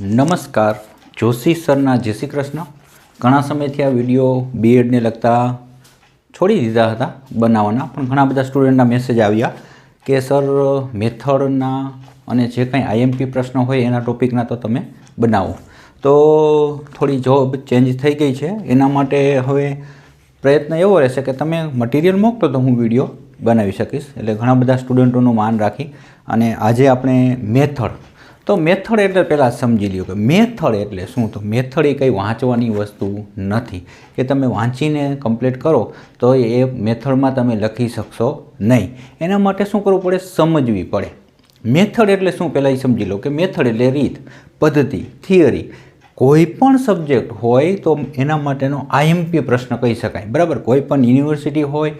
નમસ્કાર. જોશી સરના જય શ્રી કૃષ્ણ. ઘણા સમયથી આ વીડિયો બીએડને લગતા છોડી દીધા હતા, બનાવવાના. પણ ઘણા બધા સ્ટુડન્ટના મેસેજ આવ્યા કે, સર, મેથડના અને જે કંઈ આઈએમપી પ્રશ્ન હોય એના ટોપિકના તો તમે બનાવો. તો થોડી જોબ ચેન્જ થઈ ગઈ છે. એના માટે હવે પ્રયત્ન એવો રહેશે કે તમે મટીરિયલ મોકલો તો હું વીડિયો બનાવી શકીશ. એટલે ઘણા બધા સ્ટુડન્ટોનું માન રાખી અને આજે આપણે મેથડ તો મેથડ એટલે પહેલાં સમજી લ્યો કે મેથડ એટલે શું? તો મેથડ એ કંઈ વાંચવાની વસ્તુ નથી. કે તમે વાંચીને કમ્પ્લીટ કરો, તો એ મેથડમાં તમે લખી શકશો નહીં. એના માટે શું કરવું પડે? સમજવી પડે. મેથડ એટલે શું? પહેલાં એ સમજી લો કે મેથડ એટલે રીત, પદ્ધતિ, થિયરી. કોઈ પણ સબ્જેક્ટ હોય તો એના માટેનો આઈએમપી પ્રશ્ન કહી શકાય. બરાબર? કોઈ પણ યુનિવર્સિટી હોય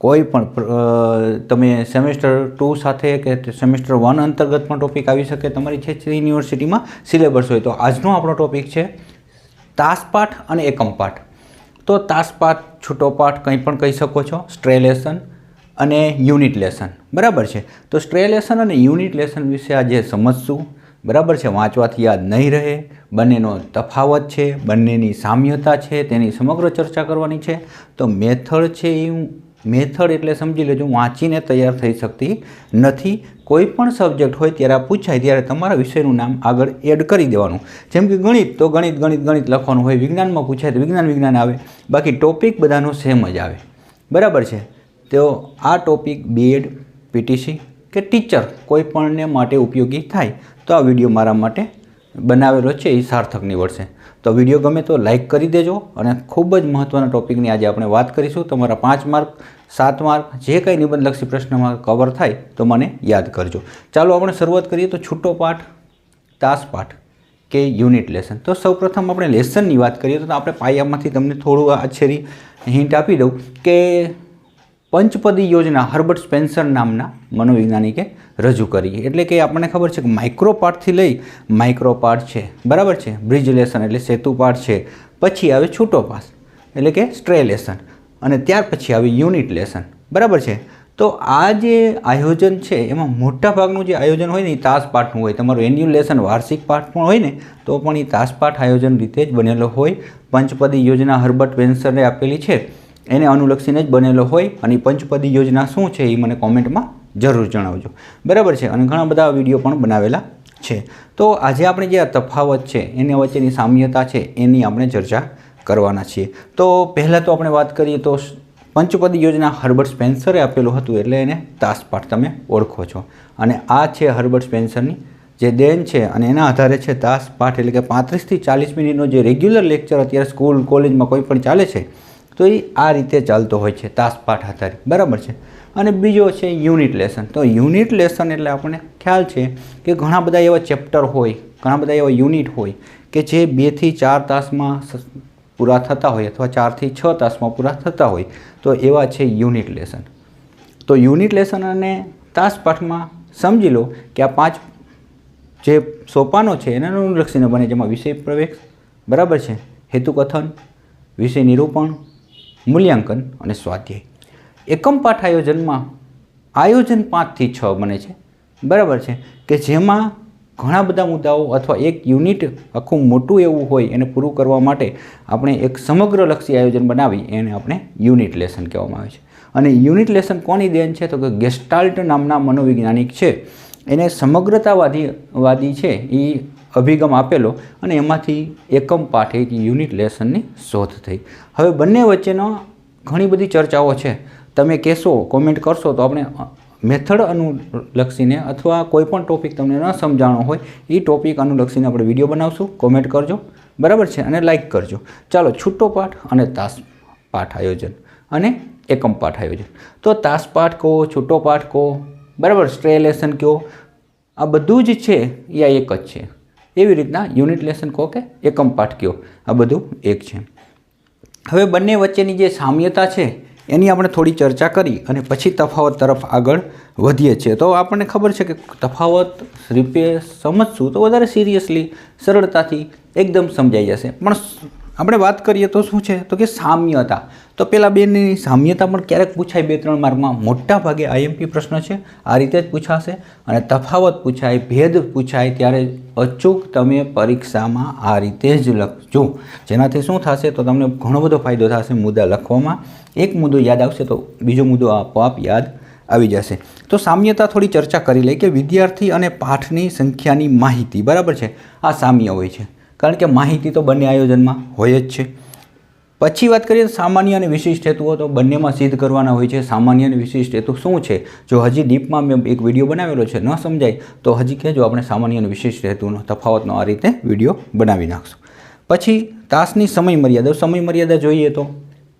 કોઈ પણ તમે સેમેસ્ટર ટુ સાથે કે સેમેસ્ટર વન અંતર્ગત પણ ટોપિક આવી શકે, તમારી છે યુનિવર્સિટીમાં સિલેબસ હોય, તો આજનો આપણો ટોપિક છે તાસપાઠ અને એકમ પાઠ તો તાસપાઠ છૂટો પાઠ કંઈ પણ કહી શકો છો સ્ટ્રે લેસન અને યુનિટ લેસન બરાબર છે? તો સ્ટ્રે લેસન અને યુનિટ લેસન વિશે આજે સમજશું. બરાબર છે? વાંચવાથી યાદ નહીં રહે, બંનેનો તફાવત છે, બંનેની સામ્યતા છે, તેની સમગ્ર ચર્ચા કરવાની છે. તો મેથડ છે એ મેથડ એટલે સમજી લેજો, વાંચીને તૈયાર થઈ શકતી નથી. કોઈ પણ સબ્જેક્ટ હોય ત્યારે પૂછાય, ત્યારે તમારા વિષયનું નામ આગળ એડ કરી દેવાનું. જેમ કે ગણિત, તો ગણિત ગણિત ગણિત લખવાનું હોય, વિજ્ઞાનમાં પૂછાય તો વિજ્ઞાન વિજ્ઞાન આવે. બાકી ટોપિક બધાનો સેમ જ આવે. બરાબર છે? તો આ ટોપિક બીએડ પીટીસી કે ટીચર કોઈ પણને માટે ઉપયોગી થાય, તો આ વીડિયો મારા માટે બનાવેલો છે, એ સાર્થક નીવડશે. તો વીડિયો ગમે તો લાઈક કરી દેજો અને ખૂબ જ મહત્ત્વના ટોપિકની આજે આપણે વાત કરીશું. તમારા પાંચ માર્ક, સાત માર્ક, જે કંઈ નિબંધલક્ષી પ્રશ્નમાં કવર થાય તો મને યાદ કરજો. ચાલો આપણે શરૂઆત કરીએ તો છૂટો પાઠ, તાસ પાઠ કે યુનિટ લેસન. તો સૌપ્રથમ આપણે લેસનની વાત કરીએ તો આપણે પાયામાંથી તમને થોડું આછેરી હિન્ટ આપી દઉં કે પંચપદી યોજના હર્બર્ટ સ્પેન્સર નામના મનોવૈજ્ઞાનિકે રજૂ કરી. એટલે કે આપણને ખબર છે કે માઇક્રો પાર્ટથી લઈ માઇક્રો પાર્ટ છે. બરાબર છે? બ્રિજ લેસન એટલે સેતુ પાર્ટ છે. પછી આવે છૂટો પાસ, એટલે કે સ્ટ્રે લેસન. અને ત્યાર પછી આવે યુનિટ લેસન. બરાબર છે? તો આ જે આયોજન છે, એમાં મોટા ભાગનું જે આયોજન હોય ને એ તાસ પાઠનું હોય. તમારું એન્યુઅલ લેસન વાર્ષિક પાઠ પણ હોય ને, તો પણ એ તાસ પાઠ આયોજન રીતે જ બનેલો હોય. પંચપદી યોજના હર્બર્ટ વેન્સરે આપેલી છે. એને અનુલક્ષીને જ બનેલો હોય અને પંચપદી યોજના શું છે એ મને કોમેન્ટમાં જરૂર જણાવજો. બરાબર છે? અને ઘણા બધા વીડિયો પણ બનાવેલા છે. તો આજે આપણે જે આ તફાવત છે, એની વચ્ચેની સામ્યતા છે, એની આપણે ચર્ચા કરવાના છીએ. તો પહેલાં તો આપણે વાત કરીએ તો પંચપદી યોજના હર્બર્ટ સ્પેન્સરે આપેલું હતું એટલે એને તાસપાઠ તમે ઓળખો છો. અને આ છે હર્બર્ટ સ્પેન્સરની જે દેન છે અને એના આધારે છે તાસ પાઠ એટલે કે પાંત્રીસથી ચાલીસ મિનિટનો જે રેગ્યુલર લેક્ચર અત્યારે સ્કૂલ, કોલેજમાં કોઈ પણ ચાલે છે તો એ આ રીતે ચાલતો હોય છે, તાસ પાઠ આધારે બરાબર છે? અને બીજો છે યુનિટ લેસન. તો યુનિટ લેસન એટલે આપણને ખ્યાલ છે કે ઘણા બધા એવા ચેપ્ટર હોય, ઘણા બધા એવા યુનિટ હોય કે જે બેથી ચાર તાસમાં પૂરા થતા હોય અથવા ચારથી છ તાસમાં પૂરા થતા હોય, તો એવા છે યુનિટ લેસન. તો યુનિટ લેસન અને તાસ પાઠમાં સમજી લો કે આ પાંચ જે સોપાનો છે એને અનુલક્ષીને બને, જેમાં વિષય પ્રવેશ બરાબર છે? હેતુકથન, વિષય નિરૂપણ મૂલ્યાંકન અને સ્વાધ્યાય. એકમ પાઠ આયોજનમાં આયોજન પાંચથી છ બને છે. બરાબર છે? કે જેમાં ઘણા બધા મુદ્દાઓ અથવા એક યુનિટ આખું મોટું એવું હોય એને પૂરું કરવા માટે આપણે એક સમગ્રલક્ષી આયોજન બનાવી એને આપણે યુનિટ લેસન કહેવામાં આવે છે. અને યુનિટ લેસન કોની દેન છે? તો કે ગેસ્ટાલ્ટ નામના મનોવૈજ્ઞાનિક છે. એને સમગ્રતાવાદી, વાદી છે. એ અભિગમ આપેલો અને એમાંથી એકમ પાઠ એક યુનિટ લેસનની શોધ થઈ. હવે બંને વચ્ચેનો ઘણી બધી ચર્ચાઓ છે. તમે કહેશો કોમેન્ટ કરશો તો આપણે મેથડ અનુલક્ષીને અથવા કોઈ પણ ટોપિક તમને ન સમજાણો હોય, એ ટોપિક અનુલક્ષીને આપણે વીડિયો બનાવશું. કોમેન્ટ કરજો. બરાબર છે? અને લાઇક કરજો. ચાલો, છૂટો પાઠ અને તાસ પાઠ આયોજન અને એકમ પાઠ આયોજન. તો તાસ પાઠ કહો, છૂટો પાઠ કહો, બરાબર? સ્ટ્રે લેસન કહો. આ બધું જ છે એ આ એક જ છે? એવી રીતના યુનિટ લેસન કહો કે એકમ પાઠ કહો આ બધું એક છે. હવે બંને વચ્ચેની જે સામ્યતા છે, એની આપણે થોડી ચર્ચા કરી અને પછી તફાવત તરફ આગળ વધીએ છીએ. તો આપણને ખબર છે કે તફાવત રૂપે સમજશું તો વધારે સિરિયસલી સરળતાથી એકદમ સમજાઈ જશે. પણ આપણે વાત કરીએ તો શું છે? તો કે સામ્યતા. તો પેલા બેની સામ્યતા પણ ક્યારેક પૂછાય બે ત્રણ માર્કમાં. મોટા ભાગે આઈએમપી પ્રશ્ન છે, આ રીતે જ પૂછાશે. અને તફાવત પૂછાય, ભેદ પૂછાય, ત્યારે અચૂક તમે પરીક્ષામાં આ રીતે જ લખજો. જેનાથી શું થશે? તો તમને ઘણો બધો ફાયદો થશે મુદ્દા લખવામાં. એક મુદ્દો યાદ આવશે તો બીજો મુદ્દો આપોઆપ યાદ આવી જશે. તો સામ્યતા થોડી ચર્ચા કરી લઈએ કે વિદ્યાર્થી અને પાઠની સંખ્યાની માહિતી, બરાબર છે? આ સામ્ય હોય છે. કારણ કે માહિતી તો બંને આયોજનમાં હોય જ છે. પછી વાત કરીએ તો સામાન્ય અને વિશિષ્ટ હેતુઓ, તો બંનેમાં સિદ્ધ કરવાના હોય છે. સામાન્ય અને વિશિષ્ટ હેતુ શું છે? જો હજી ડીપમાં મેં એક વીડિયો બનાવેલો છે, ન સમજાય, તો હજી કહેજો આપણે સામાન્ય અને વિશિષ્ટ હેતુનો તફાવતનો આ રીતે વીડિયો બનાવી નાખશું. પછી તાસની સમય મર્યાદા સમય મર્યાદા જોઈએ તો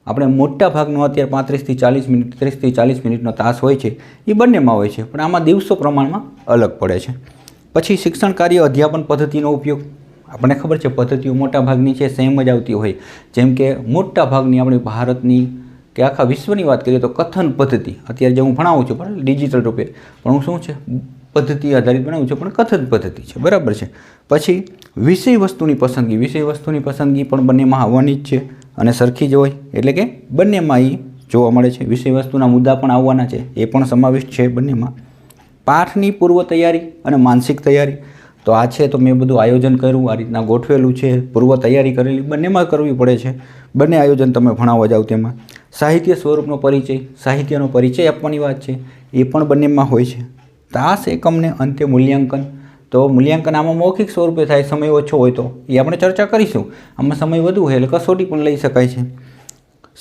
આપણે મોટા ભાગનો અત્યારે પાંત્રીસથી ચાલીસ મિનિટ ત્રીસથી ચાલીસ મિનિટનો તાસ હોય છે, એ બંનેમાં હોય છે, પણ આમાં દિવસો પ્રમાણમાં અલગ પડે છે. પછી શિક્ષણ કાર્ય અધ્યાપન પદ્ધતિનો ઉપયોગ. આપણને ખબર છે, પદ્ધતિઓ મોટા ભાગની છે, સેમ જ આવતી હોય. જેમ કે મોટા ભાગની આપણી ભારતની કે આખા વિશ્વની વાત કરીએ તો કથન પદ્ધતિ. અત્યારે જે હું ભણાવું છું, પણ ડિજિટલ રૂપે. પણ હું શું છે, પદ્ધતિ આધારિત બનાવું છું, પણ કથન પદ્ધતિ છે. બરાબર છે. પછી વિષય વસ્તુની પસંદગી. વિષય વસ્તુની પસંદગી પણ બંનેમાં આવવાની જ છે અને સરખી જ હોય. એટલે કે બંનેમાં એ જોવા મળે છે. વિષય વસ્તુના મુદ્દા પણ આવવાના છે. એ પણ સમાવિષ્ટ છે બંનેમાં. પાઠની પૂર્વ તૈયારી અને માનસિક તૈયારી. તો આ છે, તો મેં બધું આયોજન કર્યું, આ રીતના ગોઠવેલું છે, પૂર્વ તૈયારી કરેલી, બંનેમાં કરવી પડે છે. બંને આયોજન તમે ભણાવવા જાઓ તેમાં સાહિત્ય સ્વરૂપનો પરિચય, સાહિત્યનો પરિચય આપવાની વાત છે, એ પણ બંનેમાં હોય છે. તાસ એકમને અંતે મૂલ્યાંકન. તો મૂલ્યાંકન આમાં મૌખિક સ્વરૂપે થાય, સમય ઓછો હોય તો. એ આપણે ચર્ચા કરીશું. આમાં સમય વધુ હોય એટલે કસોટી પણ લઈ શકાય છે.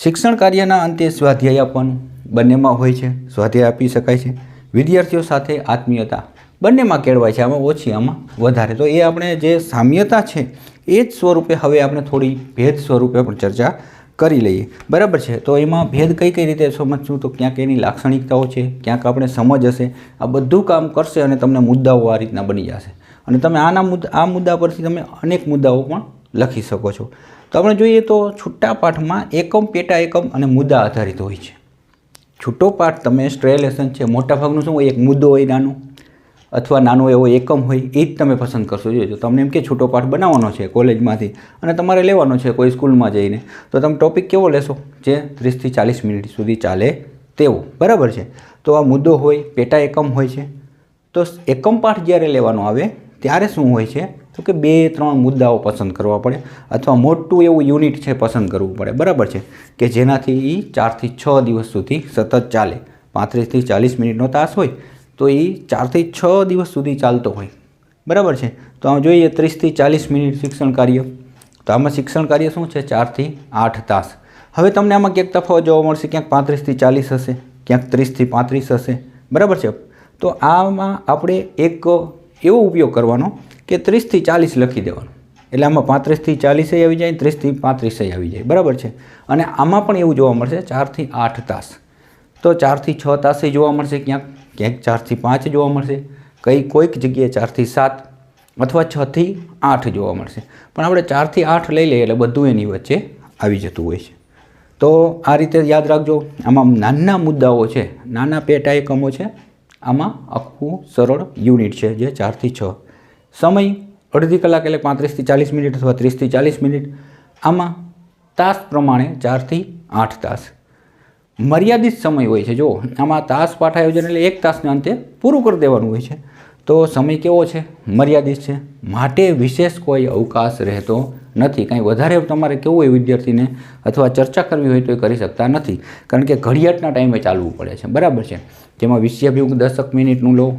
શિક્ષણ કાર્યના અંતે સ્વાધ્યાય આપવાનું બંનેમાં હોય છે, સ્વાધ્યાય આપી શકાય છે. વિદ્યાર્થીઓ સાથે આત્મીયતા. બંનેમાં કેળવાય છે, આમાં ઓછી, આમાં વધારે. તો એ આપણે જે સામ્યતા છે, એ જ સ્વરૂપે હવે આપણે થોડી ભેદ સ્વરૂપે પણ ચર્ચા કરી લઈએ. બરાબર છે? તો એમાં ભેદ કઈ કઈ રીતે સમજશું? તો ક્યાંક એની લાક્ષણિકતાઓ છે, ક્યાંક આપણે સમજ હશે. આ બધું કામ કરશે અને તમને મુદ્દાઓ આ રીતના બની જશે. અને તમે આના મુદ્દા, આ મુદ્દા પરથી તમે અનેક મુદ્દાઓ પણ લખી શકો છો. તો જોઈએ તો છૂટા પાઠમાં એકમ, પેટા એકમ અને મુદ્દા આધારિત હોય છે. છૂટો પાઠ તમે સ્ટ્રેલેશન છે, મોટાભાગનું શું હોય? એક મુદ્દો હોય નાનો. અથવા નાનો એવો એકમ હોય, એ જ તમે પસંદ કરશો. જો તમને એમ કે છૂટો પાઠ બનાવવાનો છે કોલેજમાંથી અને તમારે લેવાનો છે કોઈ સ્કૂલમાં જઈને, તો તમે ટોપિક કેવો લેશો? જે ત્રીસથી ચાલીસ મિનિટ સુધી ચાલે તેવો. બરાબર છે? તો આ મુદ્દો હોય, પેટા એકમ હોય છે. તો એકમ પાઠ જ્યારે લેવાનો આવે, ત્યારે શું હોય છે? તો કે બે, ત્રણ મુદ્દાઓ પસંદ કરવા પડે અથવા મોટું એવું યુનિટ છે પસંદ કરવું પડે. બરાબર છે? કે જેનાથી એ ચારથી છ દિવસ સુધી સતત ચાલે. પાંત્રીસથી ચાલીસ મિનિટનો તાસ હોય તો એ ચારથી છ દિવસ સુધી ચાલતો હોય. બરાબર છે? તો આમ જોઈએ ત્રીસથી ચાલીસ મિનિટ શિક્ષણ કાર્ય. તો આમાં શિક્ષણ કાર્ય શું છે? ચારથી આઠ તાસ. હવે તમને આમાં ક્યાંક તફાવત જોવા મળશે. ક્યાંક પાંત્રીસથી ચાલીસ હશે, ક્યાંક ત્રીસથી પાંત્રીસ હશે. બરાબર છે? તો આમાં આપણે એક એવો ઉપયોગ કરવાનો કે ત્રીસથી ચાલીસ લખી દેવાનો. એટલે આમાં પાંત્રીસથી ચાલીસે આવી જાય, ત્રીસથી પાંત્રીસે આવી જાય. બરાબર છે? અને આમાં પણ એવું જોવા મળશે, ચારથી આઠ તાસ. તો ચારથી છ તાસે જોવા મળશે ક્યાંક? ક્યાંક ચારથી પાંચ જોવા મળશે, કઈ કોઈક જગ્યાએ ચારથી સાત અથવા છથી આઠ જોવા મળશે. પણ આપણે ચારથી આઠ લઈ લઈએ એટલે બધું એની વચ્ચે આવી જતું હોય છે. તો આ રીતે યાદ રાખજો, આમાં નાના મુદ્દાઓ છે, નાના પેટા એકમો છે, આમાં આખું સરળ યુનિટ છે જે ચારથી છ. સમય અડધી કલાક એટલે પાંત્રીસથી ચાલીસ મિનિટ અથવા ત્રીસથી ચાલીસ મિનિટ. આમાં તાસ પ્રમાણે ચારથી આઠ તાસ. મર્યાદિત સમય હોય છે. જો આમાં તાસ પાઠ આયોજન એટલે એક તાસને અંતે પૂરું કરી દેવાનું હોય છે. તો સમય કેવો છે? મર્યાદિત છે. માટે વિશેષ કોઈ અવકાશ રહેતો નથી. કાંઈ વધારે તમારે કેવું હોય વિદ્યાર્થીને અથવા ચર્ચા કરવી હોય તો એ કરી શકતા નથી. કારણ કે ઘડિયાળના ટાઈમે ચાલવું પડે છે. બરાબર છે? જેમાં વિષયાભિમુખ દસક મિનિટનું લો.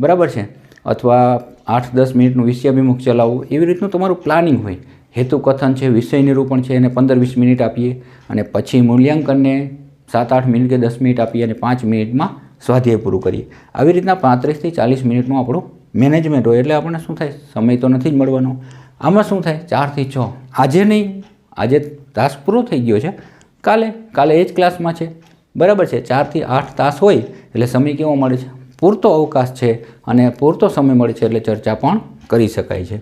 બરાબર છે? અથવા આઠ દસ મિનિટનું વિષયાભિમુખ ચલાવવું એવી રીતનું તમારું પ્લાનિંગ હોય. હેતુ કથન છે, વિષય નિરૂપણ છે, એને પંદર વીસ મિનિટ આપીએ અને પછી મૂલ્યાંકનને સાત આઠ મિનિટ કે દસ મિનિટ આપીએ અને પાંચ મિનિટમાં સ્વાધ્યાય પૂરું કરીએ. આવી રીતના પાંત્રીસથી ચાલીસ મિનિટનું આપણું મેનેજમેન્ટ હોય એટલે આપણને શું થાય? સમય તો નથી જ મળવાનો. આમાં શું થાય? ચારથી છ. આજે નહીં, આજે તાસ પૂરો થઈ ગયો છે. કાલે કાલે એ જ ક્લાસમાં છે. બરાબર છે? ચારથી આઠ તાસ હોય એટલે સમય કેવો મળે છે? પૂરતો અવકાશ છે અને પૂરતો સમય મળે છે એટલે ચર્ચા પણ કરી શકાય છે.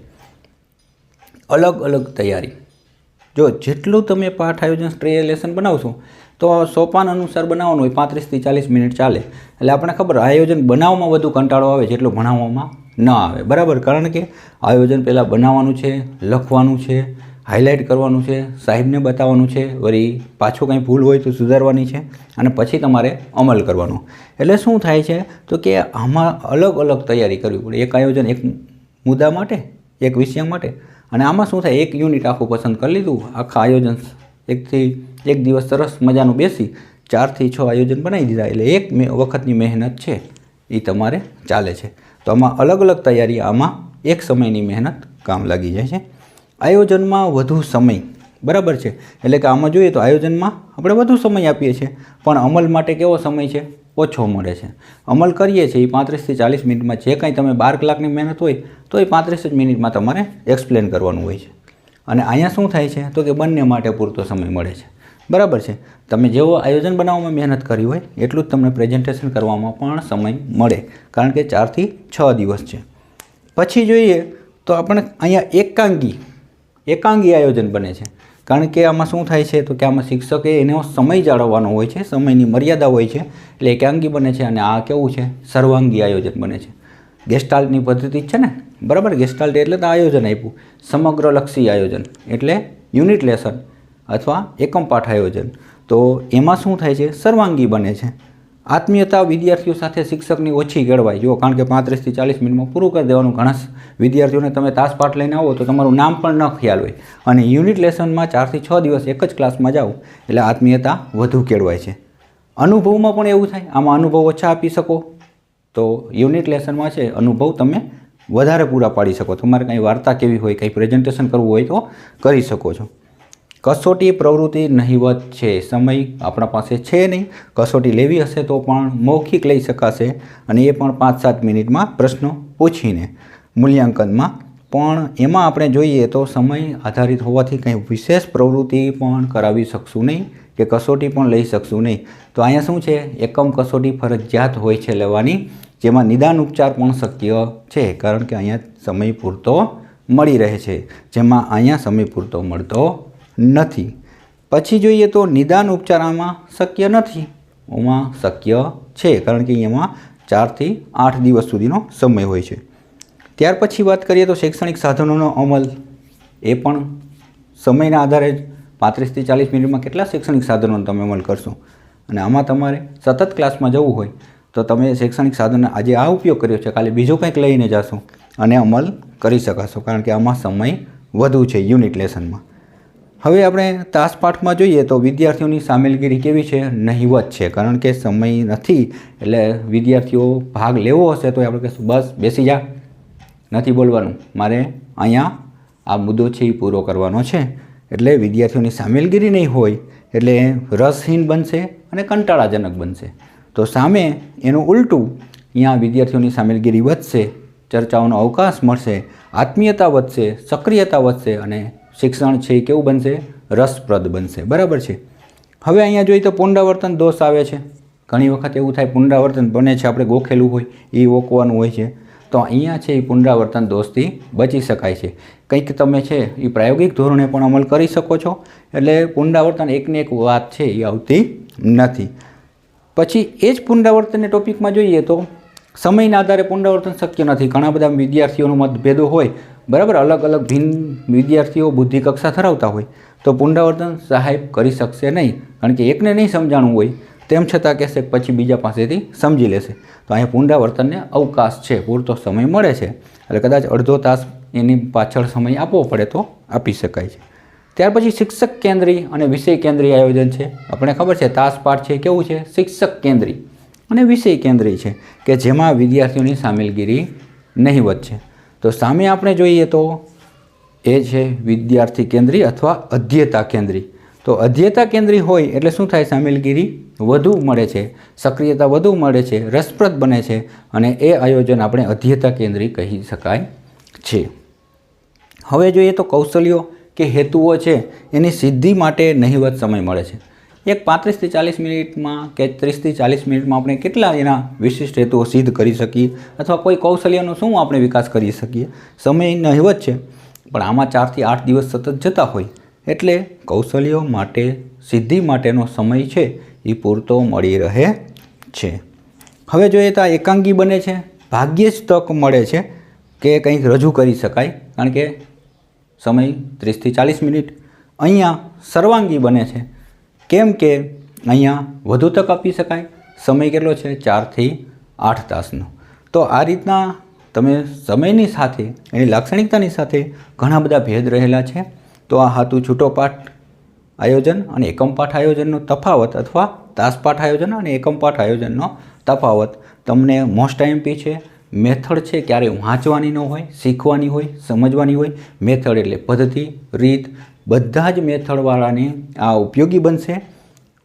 અલગ અલગ તૈયારી. જો જેટલું તમે પાઠ આયોજન સ્ટ્રે બનાવશો તો સોપાન અનુસાર બનાવવાનું હોય, પાંત્રીસથી ચાલીસ મિનિટ ચાલે. એટલે આપણને ખબર, આયોજન બનાવવામાં વધુ કંટાળો આવે જેટલું ભણાવવામાં ન આવે. બરાબર? કારણ કે આયોજન પહેલાં બનાવવાનું છે, લખવાનું છે હાઇલાઇટ કરવાનું છે, સાહેબને બતાવવાનું છે, વળી પાછું કંઈ ભૂલ હોય તો સુધારવાની છે અને પછી તમારે અમલ કરવાનો. એટલે શું થાય છે? તો કે આમાં અલગ અલગ તૈયારી કરવી પડે. એક આયોજન એક મુદ્દા માટે, એક વિષય માટે. અને આમાં શું થાય? એક યુનિટ આખું પસંદ કરી લીધું. આખા આયોજન એકથી એક દિવસ સરસ મજાનું બેસી ચારથી છ આયોજન બનાવી દીધા. એટલે એક વખતની મહેનત છે એ તમારે ચાલે છે. તો આમાં અલગ અલગ તૈયારી, આમાં એક સમયની મહેનત કામ લાગી જાય છે. આયોજનમાં વધુ સમય, બરાબર છે? એટલે કે આમાં જોઈએ તો આયોજનમાં આપણે વધુ સમય આપીએ છીએ. પણ અમલ માટે કેવો સમય છે? ઓછો મળે છે. અમલ કરીએ છીએ એ પાંત્રીસથી ચાલીસ મિનિટમાં જે કાંઈ તમે બાર કલાકની મહેનત હોય, તો એ પાંત્રીસ જ મિનિટમાં તમારે એક્સપ્લેન કરવાનું હોય છે. અને અહીંયા શું થાય છે? તો કે બંને માટે પૂરતો સમય મળે છે. બરાબર છે. તમે જેવો આયોજન બનાવવામાં મહેનત કરી હોય, એટલું જ તમને પ્રેઝન્ટેશન કરવામાં પણ સમય મળે, કારણ કે ચારથી છ દિવસ છે. પછી જોઈએ તો આપણે અહીંયા એકાંગી એકાંગી આયોજન બને છે. કારણ કે આમાં શું થાય છે તો કે આમાં શિક્ષકે એનો સમય જાળવવાનો હોય છે, સમયની મર્યાદા હોય છે, એટલે એકાંગી બને છે અને આ કેવું છે? સર્વાંગી આયોજન બને છે. ગેસ્ટાલ્ટની પદ્ધતિ છે ને? બરાબર, ગેસ્ટાલ્ટ એટલે તો આયોજન આપ્યું. સમગ્રલક્ષી આયોજન, એટલે યુનિટ લેસન. અથવા એકમ પાઠ આયોજન તો એમાં શું થાય છે? સર્વાંગી બને છે. આત્મીયતા વિદ્યાર્થીઓ સાથે શિક્ષકની ઓછી કેળવાય. જો કારણ કે પાંત્રીસથી ચાલીસ મિનિટમાં પૂરું કરી દેવાનું ઘણા વિદ્યાર્થીઓને તમે તાસ પાઠ લઈને આવો તો તમારું નામ પણ ન ખ્યાલ હોય. અને યુનિટ લેસનમાં ચારથી છ દિવસ એક જ ક્લાસમાં જાઓ એટલે આત્મીયતા વધુ કેળવાય છે. અનુભવમાં પણ એવું થાય. આમાં અનુભવ ઓછા આપી શકો. તો યુનિટ લેસનમાં છે, અનુભવ તમે વધારે પૂરા પાડી શકો. તમારે કંઈ વાર્તા કેવી હોય, કંઈ પ્રેઝન્ટેશન કરવું હોય તો કરી શકો છો. કસોટી પ્રવૃત્તિ નહીવત છે. સમય આપણા પાસે છે નહીં. કસોટી લેવી હશે તો પણ મૌખિક લઈ શકાશે અને એ પણ પાંચ સાત મિનિટમાં પ્રશ્નો પૂછીને. મૂલ્યાંકનમાં પણ એમાં આપણે જોઈએ તો સમય આધારિત હોવાથી કંઈ વિશેષ પ્રવૃત્તિ પણ કરાવી શકશું નહીં કે કસોટી પણ લઈ શકશું નહીં. તો અહીંયા શું છે? એકમ કસોટી ફરજિયાત હોય છે લેવાની, જેમાં નિદાન ઉપચાર પણ શક્ય છે, કારણ કે અહીંયા સમય પૂરતો મળી રહે છે. જેમાં અહીંયા સમય પૂરતો મળતો નથી. પછી જોઈએ તો નિદાન ઉપચાર આમાં શક્ય નથી. એમાં શક્ય છે, કારણ કે એમાં ચારથી આઠ દિવસ સુધીનો સમય હોય છે. ત્યાર પછી વાત કરીએ તો શૈક્ષણિક સાધનોનો અમલ. એ પણ સમયના આધારે જ પાંત્રીસથી ચાલીસ મિનિટમાં કેટલા શૈક્ષણિક સાધનોનો તમે અમલ કરશો? અને આમાં તમારે સતત ક્લાસમાં જવું હોય તો તમે શૈક્ષણિક સાધનનો આજે આ ઉપયોગ કર્યો છે, કાલે બીજો કંઈક લઈને જશો અને અમલ કરી શકાશો, કારણ કે આમાં સમય વધુ છે યુનિટ લેસનમાં હવે આપણે તાસપાઠમાં જોઈએ તો વિદ્યાર્થીઓની સામેલગીરી કેવી છે? નહીવત છે, કારણ કે સમય નથી, એટલે વિદ્યાર્થીઓ ભાગ લેવો હશે તો આપણે કહીશું, બસ, બેસી જા. નથી બોલવાનું. મારે અહીંયા આ મુદ્દો છે એ પૂરો કરવાનો છે. એટલે વિદ્યાર્થીઓની સામેલગીરી નહીં હોય, એટલે રસહીન બનશે અને કંટાળાજનક બનશે. તો સામે એનું ઉલટું, અહીંયા વિદ્યાર્થીઓની સામેલગીરી વધશે, ચર્ચાઓનો અવકાશ મળશે, આત્મીયતા વધશે, સક્રિયતા વધશે અને શિક્ષણ છે એ કેવું બનશે? રસપ્રદ બનશે. બરાબર છે? હવે અહીંયા જોઈએ તો પુનરાવર્તન દોષ આવે છે. ઘણી વખત એવું થાય પુનરાવર્તન બને છે, આપણે ગોખેલું હોય એ ઓકવાનું હોય છે. તો અહીંયા છે એ પુનરાવર્તન દોષથી બચી શકાય છે. કંઈક તમે છે એ પ્રાયોગિક ધોરણે પણ અમલ કરી શકો છો, એટલે પુનરાવર્તન એકને એક વાત છે એ આવતી નથી. પછી એ જ પુનરાવર્તનને ટોપિકમાં જોઈએ તો સમયના આધારે પુનરાવર્તન શક્ય નથી. ઘણા બધા વિદ્યાર્થીઓનો મતભેદો હોય બરાબર? અલગ અલગ ભિન્ન વિદ્યાર્થીઓ બુદ્ધિ કક્ષા ધરાવતા હોય તો પુનરાવર્તન સહાય કરી શકશે નહીં. કારણ કે એકને નહીં સમજાણું હોય તેમ છતાં કહેશે પછી બીજા પાસેથી સમજી લેશે. તો અહીંયા પુનરાવર્તનને અવકાશ છે, પૂરતો સમય મળે છે. એટલે કદાચ અડધો તાસ એની પાછળ સમય આપવો પડે તો આપી શકાય છે. ત્યાર પછી શિક્ષક કેન્દ્રી અને વિષય કેન્દ્રીય આયોજન છે. આપણે ખબર છે તાસ પાઠ છે કેવું છે? શિક્ષક કેન્દ્રી અને વિષય કેન્દ્રી છે, કે જેમાં વિદ્યાર્થીઓની સામેલગીરી નહીવત છે. તો સામે આપણે જોઈએ તો એ છે વિદ્યાર્થી કેન્દ્રી અથવા અધ્યતા કેન્દ્રી. તો અધ્યતા કેન્દ્રી હોય એટલે શું થાય? સામેલગીરી વધુ મળે છે, સક્રિયતા વધુ મળે છે, રસપ્રદ બને છે અને એ આયોજન આપણે અધ્યતા કેન્દ્રી કહી શકાય છે. હવે જોઈએ તો કૌશલ્યો કે હેતુઓ છે, એની સિદ્ધિ માટે નહિવત સમય મળે છે. એક પાંત્રીસથી ચાલીસ મિનિટમાં કે ત્રીસથી ચાલીસ મિનિટમાં આપણે કેટલા એના વિશિષ્ટ હેતુઓ સિદ્ધ કરી શકીએ? અથવા કોઈ કૌશલ્યનો શું આપણે વિકાસ કરી શકીએ? સમય નહિવત છે, પણ આમાં ચારથી આઠ દિવસ સતત જતા હોય. એટલે કૌશલ્યો માટે, સિદ્ધિ માટેનો સમય છે, એ પૂરતો મળી રહે છે. હવે જોઈએ તો એકાંગી બને છે. ભાગ્યે જ તક મળે છે કે કંઈક રજૂ કરી શકાય, કારણ કે સમય ત્રીસથી ચાલીસ મિનિટ. અહીંયા સર્વાંગી બને છે. કેમ કે અહીંયા વધુ તક આપી શકાય? સમય કેટલો છે? ચારથી આઠ તાસનો. તો આ રીતના તમે સમયની સાથે, એની લાક્ષણિકતાની સાથે ઘણા બધા ભેદ રહેલા છે. તો આ હતું છૂટો પાઠ આયોજન અને એકમ પાઠ આયોજનનો તફાવત અથવા તાસપાઠ આયોજન અને એકમ પાઠ આયોજનનો તફાવત. તમને મોસ્ટ આઈએમપી છે મેથડ છે, ક્યારે વાંચવાની ન હોય, શીખવાની હોય, સમજવાની હોય. મેથડ એટલે પદ્ધતિ, રીત બધા જ મેથડવાળાની આ ઉપયોગી બનશે.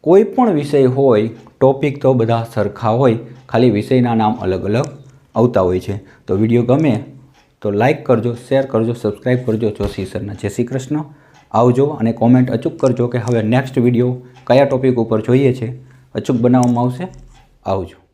કોઈ પણ વિષય હોય ટોપિક તો બધા સરખા હોય, ખાલી વિષયના નામ અલગ અલગ આવતા હોય છે. તો વીડિયો ગમે તો લાઈક કરજો શેર કરજો સબસ્ક્રાઈબ કરજો. જોશી સરના જય શ્રી કૃષ્ણ. આવજો અને કોમેન્ટ અચૂક કરજો કે હવે નેક્સ્ટ વીડિયો કયા ટોપિક ઉપર જોઈએ છે. અચૂક બનાવવામાં આવશે. આવજો.